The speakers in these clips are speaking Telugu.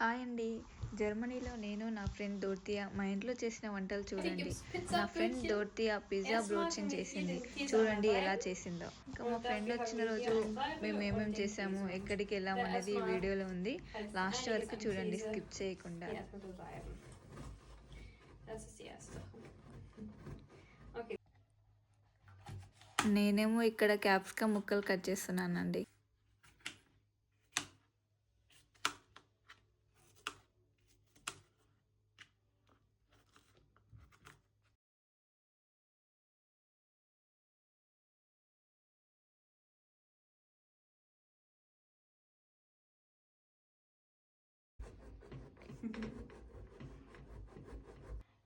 హాయ్ అండి. జర్మనీలో నేను నా ఫ్రెండ్ దోర్తియా మా ఇంట్లో చేసిన వంటలు చూడండి. నా ఫ్రెండ్ దోర్తియా పిజ్జా బ్రోచిన్ చేసింది. చూడండి ఎలా చేసిందో. ఇంకా మా ఫ్రెండ్ వచ్చిన రోజు మేము ఏమేమి చేసాము ఎక్కడికి వెళ్ళాము అనేది ఈ వీడియోలో ఉంది. లాస్ట్ వరకు చూడండి స్కిప్ చేయకుండా. నేనేమో ఇక్కడ క్యాప్సికమ్ ముక్కలు కట్ చేస్తున్నానండి.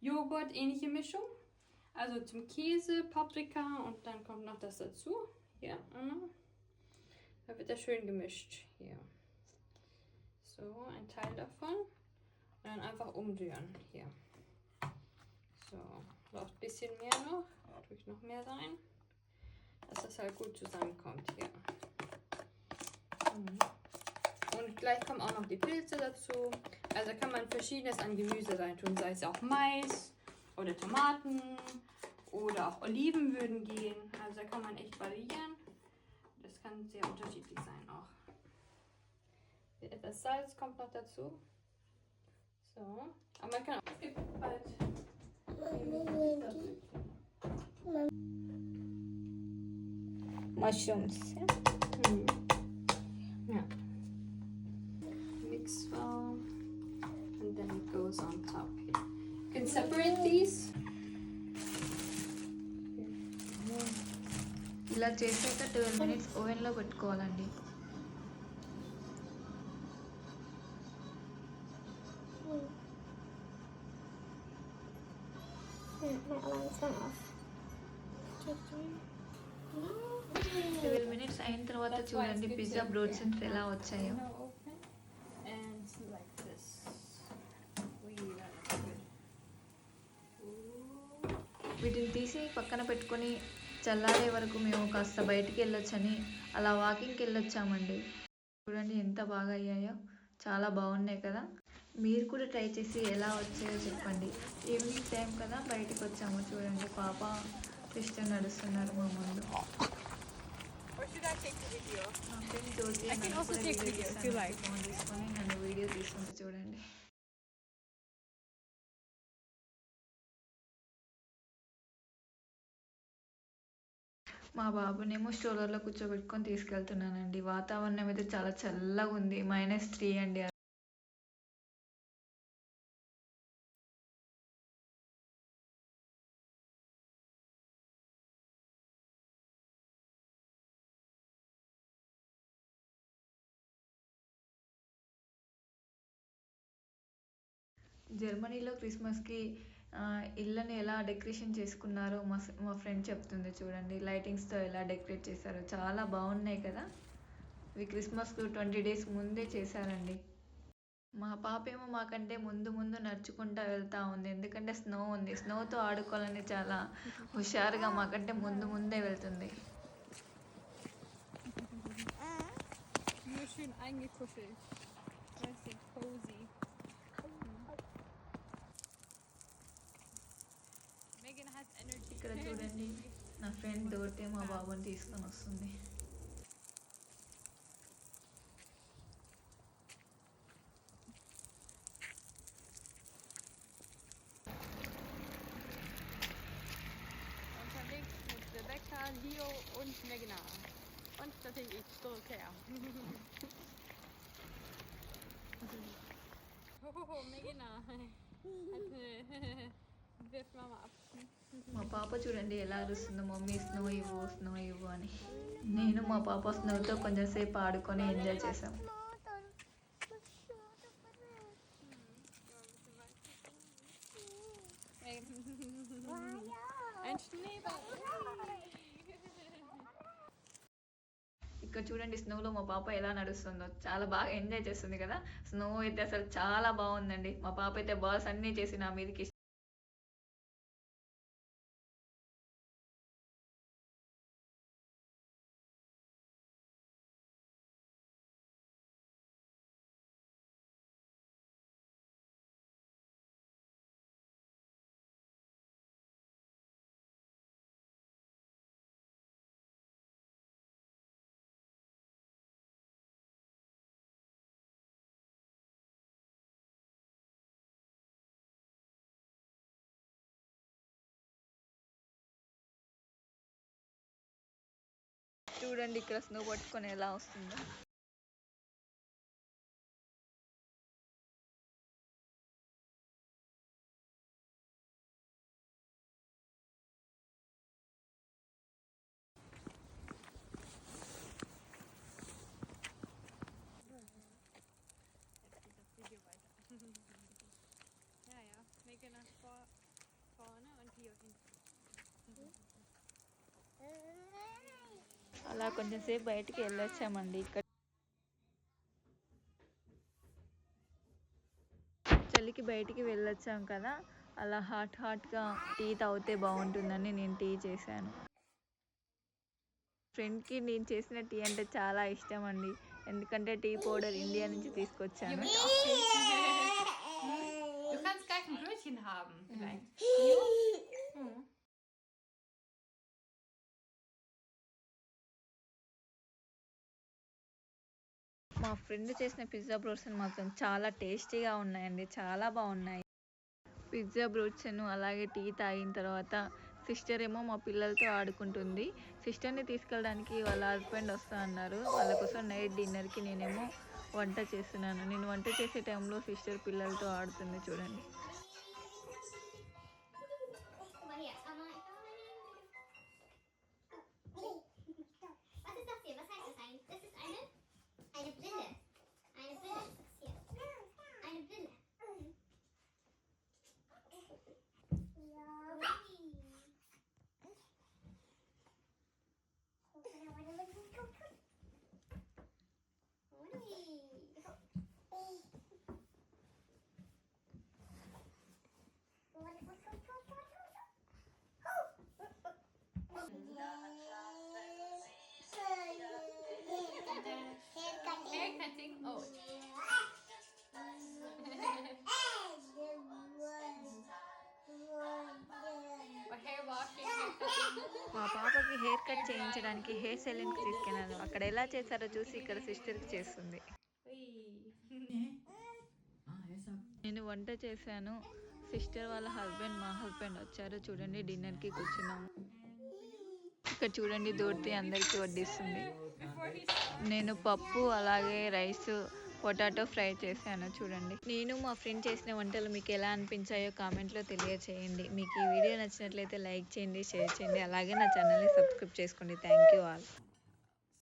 Joghurt, ähnliche Mischung. Also zum Käse, Paprika und dann kommt noch das dazu. Hier, Anna. Da wird das schön gemischt. Hier. So, ein Teil davon. Und dann einfach umrühren. Hier. So, noch ein bisschen mehr noch. Tue ich noch mehr rein. Dass das halt gut zusammenkommt hier. Mhm. Und gleich kommen auch noch die Pilze dazu. Also da kann man verschiedenes an Gemüse reintun, sei es auch Mais oder Tomaten oder auch Oliven würden gehen. Also da kann man echt variieren. Das kann sehr unterschiedlich sein auch. Etwas Salz kommt noch dazu. So, aber man kann auch. Es. Mushrooms. Ja? goes on top. You can separate these. ఇలా చేసాక ట్వెల్వ్ మినిట్స్ ఓవెన్లో పెట్టుకోవాలండి ట్వెల్వ్ మినిట్స్ అయిన తర్వాత చూడండి పిజ్జా బ్రోడ్ ఎలా వచ్చాయో వీటిని తీసి పక్కన పెట్టుకొని చల్లారే వరకు మేము కాస్త బయటికి వెళ్ళొచ్చని అలా వాకింగ్కి వెళ్ళొచ్చామండి. చూడండి ఎంత బాగా అయ్యాయో. చాలా బాగున్నాయి కదా. మీరు కూడా ట్రై చేసి ఎలా వచ్చాయో చెప్పండి. ఈవినింగ్ టైం కదా బయటికి వచ్చాము చూడండి. పాప సిస్టర్ నడుస్తున్నారు మా ముందు. Or should I take the మా బాబునేమో స్టోలర్లో కూర్చోబెట్టుకొని తీసుకెళ్తున్నానండి. వాతావరణం అయితే చాలా చల్లగా ఉంది. మైనస్ త్రీ అండి జర్మనీలో క్రిస్మస్కి ఇళ్ళని ఎలా డెకరేషన్ చేసుకున్నారో మా మా ఫ్రెండ్ చెప్తుంది చూడండి. లైటింగ్స్తో ఎలా డెకరేట్ చేశారో. చాలా బాగున్నాయి కదా. ఇవి క్రిస్మస్కు ట్వంటీ డేస్ ముందే చేశారండి. మా పాప ఏమో మాకంటే ముందు ముందు నడుచుకుంటా వెళ్తా ఉంది. ఎందుకంటే స్నో ఉంది. స్నోతో ఆడుకోవాలని చాలా హుషారుగా మాకంటే ముందు ముందే వెళ్తుంది. Schön eingekuschelt. Richtig cozy. ఇక్కడ చూడండి నా ఫ్రెండ్ దోడితే మా బాబుని తీసుకొని వస్తుంది Rebecca, Leo und Megna. Und natürlich ich, Dorothea. oh, Megna. మా పాప చూడండి ఎలా అరుస్తుందో మమ్మీ స్నో ఇవ్వు స్నో ఇవ్వు అని. నేను మా పాప స్నోతో కొంచెం సేపు ఆడుకొని ఎంజాయ్ చేసాం ఇక్కడ చూడండి స్నోలో మా పాప ఎలా నడుస్తుందో. చాలా బాగా ఎంజాయ్ చేస్తుంది కదా. స్నో అయితే అసలు చాలా బాగుందండి. మా పాప అయితే బాల్స్ అన్నీ చేసి నా మీదకి చూడండి ఇక్కడ స్నో పట్టుకొని ఎలా వస్తుందో? అలా కొంచెం సేపు బయటికి వెళ్ళొచ్చామండి ఇక్కడ చలికి బయటికి వెళ్ళొచ్చాం కదా అలా హాట్ హాట్గా టీ తాగితే బాగుంటుందని నేను టీ చేశాను ఫ్రెండ్కి నేను చేసిన టీ అంటే చాలా ఇష్టం అండి ఎందుకంటే టీ పౌడర్ ఇండియా నుంచి తీసుకొచ్చాను haben. auch Mhm. మా ఫ్రెండ్ చేసిన పిజ్జా బ్రోట్స్ మాత్రం చాలా టేస్టీగా ఉన్నాయండి. చాలా బాగున్నాయి. పిజ్జా బ్రోట్స్ అలాగే టీ తాగిన తర్వాత సిస్టర్ ఏమో మా పిల్లలతో ఆడుకుంటుంది. సిస్టర్ని తీసుకెళ్ళడానికి వాళ్ళ హస్బెండ్ వస్తా అన్నారు. వాళ్ళ కోసం నైట్ డిన్నర్కి నేనేమో వంట చేస్తున్నాను. నేను వంట చేసే టైంలో సిస్టర్ పిల్లలతో ఆడుతుంది చూడండి. కట్ చేయించడానికి హెయిర్ సెలూన్కి తీసుకెళ్ళాను. అక్కడ ఎలా చేశారో చూసి ఇక్కడ సిస్టర్కి చేస్తుంది. నేను వంట చేశాను. సిస్టర్ వాళ్ళ హస్బెండ్ మా హస్బెండ్ వచ్చారు. చూడండి డిన్నర్కి కూర్చున్నాము. ఇక్కడ చూడండి దూర్తి అందరికీ వడ్డిస్తుంది. నేను పప్పు అలాగే రైస్ పొటాటో ఫ్రై చేశాను చూడండి. నేను మా ఫ్రెండ్ చేసిన వంటలు మీకు ఎలా అనిపించాయో కామెంట్లో తెలియచేయండి. మీకు ఈ వీడియో నచ్చినట్లయితే లైక్ చేయండి షేర్ చేయండి అలాగే నా ఛానల్ని సబ్స్క్రైబ్ చేసుకోండి. Thank you all.